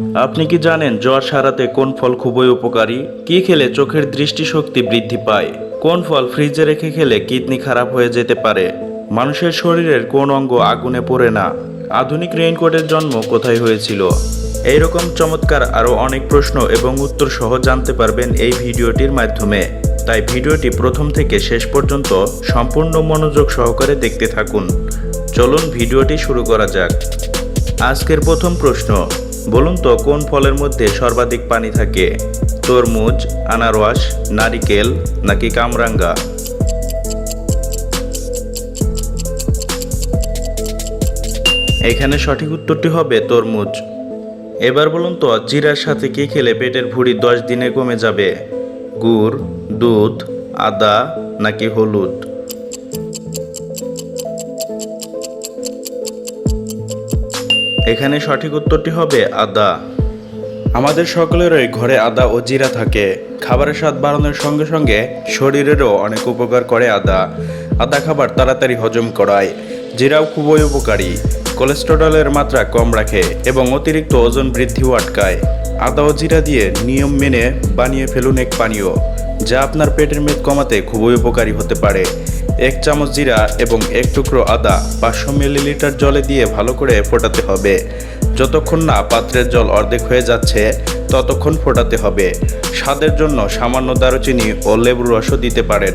আপনি কি জানেন জ্বর সারাতে কোন ফল খুবই উপকারী? কি খেলে চোখের দৃষ্টিশক্তি বৃদ্ধি পায়? কোন ফল ফ্রিজে রেখে খেলে কিডনি খারাপ হয়ে যেতে পারে? মানুষের শরীরের কোন অঙ্গ আগুনে পড়ে না? আধুনিক রেইনকোটের জন্ম কোথায় হয়েছিল? এইরকম চমৎকার আরও অনেক প্রশ্ন এবং উত্তর সহ জানতে পারবেন এই ভিডিওটির মাধ্যমে। তাই ভিডিওটি প্রথম থেকে শেষ পর্যন্ত সম্পূর্ণ মনোযোগ সহকারে দেখতে থাকুন। চলুন ভিডিওটি শুরু করা যাক। আজকের প্রথম প্রশ্ন বলুন তো, কোন ফলের মধ্যে সর্বাধিক পানি থাকে? তরমুজ, আনারস, নারিকেল নাকি কামরাঙ্গা? এখানে সঠিক উত্তরটি হবে তরমুজ। এবার বলুন তো, জিরার সাথে কি খেলে পেটের ভুঁড়ি দশ দিনে কমে যাবে? গুড়, দুধ, আদা নাকি হলুদ? এখানে সঠিক উত্তরটি হবে আদা। আমাদের সকলেরই ঘরে আদা ও জিরা থাকে। খাবারের স্বাদ বাড়ানোর সঙ্গে সঙ্গে শরীরেরও অনেক উপকার করে আদা। আদা খাবার তাড়াতাড়ি হজম করায়। জিরাও খুবই উপকারী। কোলেস্টেরলের মাত্রা কম রাখে এবং অতিরিক্ত ওজন বৃদ্ধিও আটকায়। আদা ও জিরা দিয়ে নিয়ম মেনে বানিয়ে ফেলুন এক পানীয়, যা আপনার পেটের মেদ কমাতে খুবই উপকারী হতে পারে। এক চামচ জিরা এবং এক টুকরো আদা পাঁচশো মিলিলিটার জলে দিয়ে ভালো করে ফোটাতে হবে। যতক্ষণ না পাত্রের জল অর্ধেক হয়ে যাচ্ছে, ততক্ষণ ফোটাতে হবে। স্বাদের জন্য সামান্য দারুচিনি ও লেবুর রসও দিতে পারেন।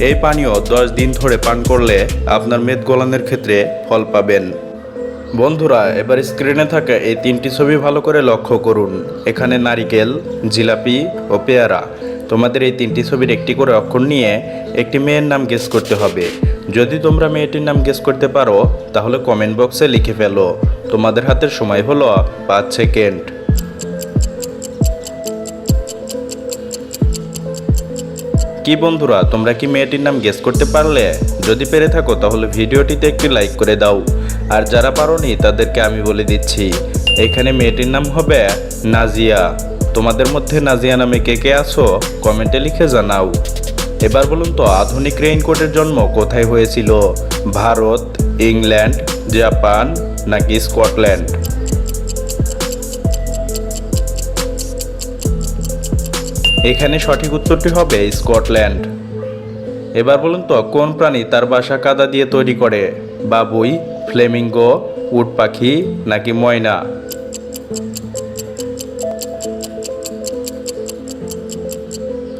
এই পানীয় দশ দিন ধরে পান করলে আপনার মেদ গলানোর ক্ষেত্রে ফল পাবেন। বন্ধুরা, এবার স্ক্রিনে থাকা এই তিনটি ছবি ভালো করে লক্ষ্য করুন। এখানে নারিকেল, জিলাপি ও পেয়ারা। তোমাদের এই তিনটি ছবির একটি করে অক্ষর নিয়ে একটি মেয়ের নাম গেস করতে হবে। যদি তোমরা মেয়েটির নাম গেস করতে পারো, তাহলে কমেন্ট বক্সে লিখে ফেলো। তোমাদের হাতের সময় হলো পাঁচ সেকেন্ড কি বন্ধুরা, তোমরা কি মেয়েটির নাম গেস করতে পারলে? যদি পেরে থাকো, তাহলে ভিডিওটিতে একটি লাইক করে দাও। আর যারা পারোনি, তাদেরকে আমি বলে দিচ্ছি, এখানে মেয়েটির নাম হবে নাজিয়া। তোমাদের মধ্যে নাজিয়া নামে কে কে আছো, কমেন্টে লিখে জানাও। এবার বলুন তো, আধুনিক রেইনকোটের জন্ম কোথায় হয়েছিল? ভারত, ইংল্যান্ড, জাপান নাকি স্কটল্যান্ড? এখানে সঠিক উত্তরটি হবে স্কটল্যান্ড। এবার বলুন তো, কোন প্রাণী তার বাসা কাদা দিয়ে তৈরি করে? বাবুই, ফ্লেমিঙ্গো, উট পাখি নাকি ময়না?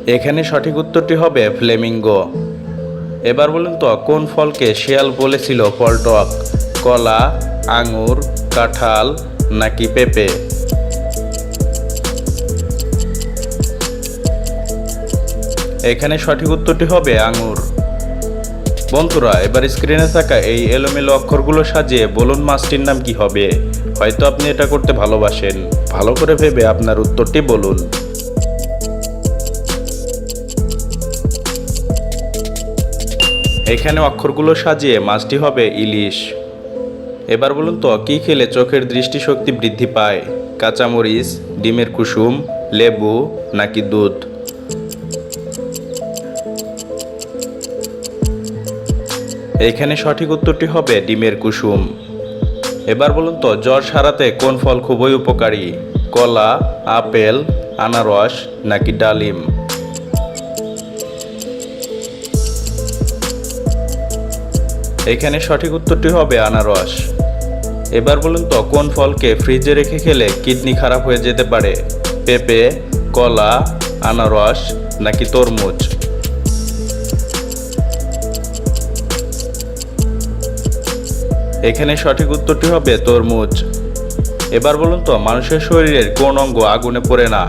এখানে সঠিক উত্তরটি হবে ফ্লেমিঙ্গো। এবার বলুন তো, কোন ফলকে শিয়াল বলেছিল ফলটক কলা, আঙুর, কাঁঠাল নাকি পেঁপে? এখানে সঠিক উত্তরটি হবে আঙুর। বন্ধুরা, এবার স্ক্রিনে থাকা এই এলোমেলো অক্ষরগুলো সাজিয়ে বলুন মাছটির নাম কি হবে? হয়তো আপনি এটা করতে ভালোবাসেন। ভালো করে ভেবে আপনার উত্তরটি বলুন। এখানে অক্ষরগুলো সাজিয়ে মাছটি হবে ইলিশ। এবার বলুন তো, কী খেলে চোখের দৃষ্টিশক্তি বৃদ্ধি পায়? কাঁচামরিচ, ডিমের কুসুম, লেবু নাকি দুধ? এখানে সঠিক উত্তরটি হবে ডিমের কুসুম। এবার বলুন তো, জ্বর সারাতে কোন ফল খুবই উপকারী? কলা, আপেল, আনারস নাকি ডালিম? এখানে সঠিক উত্তরটি হবে আনারস। এবার বলুন তো, কোন ফলকে ফ্রিজে রেখে খেলে কিডনি খারাপ হয়ে যেতে পারে? পেঁপে, কলা, আনারস নাকি তরমুজ? এখানে সঠিক উত্তরটি হবে তরমুজ। এবার বলুন তো, মানুষের শরীরের কোন অঙ্গ আগুনে পড়ে না?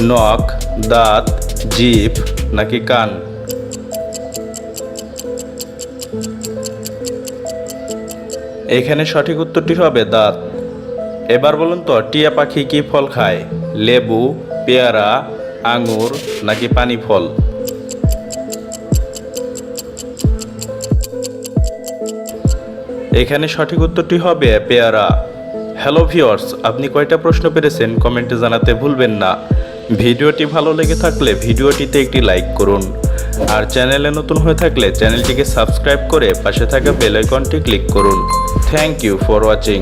নখ, দাঁত, জিভ নাকি কান? এখানে সঠিক উত্তরটি হবে দাঁত। এবার বলুন তো, টিয়া পাখি কি ফল খায়? লেবু, পেয়ারা, আঙুর নাকি পানি ফল এখানে সঠিক উত্তরটি হবে পেয়ারা। হ্যালো ভিওর্স আপনি কয়টা প্রশ্ন পেরেছেন কমেন্টে জানাতে ভুলবেন না। ভিডিওটি ভালো লেগে থাকলে ভিডিওটিতে একটি লাইক করুন। আর চ্যানেলে নতুন হয়ে থাকলে চ্যানেলটিকে সাবস্ক্রাইব করে পাশে থাকা বেল আইকনটি ক্লিক করুন। Thank you for watching.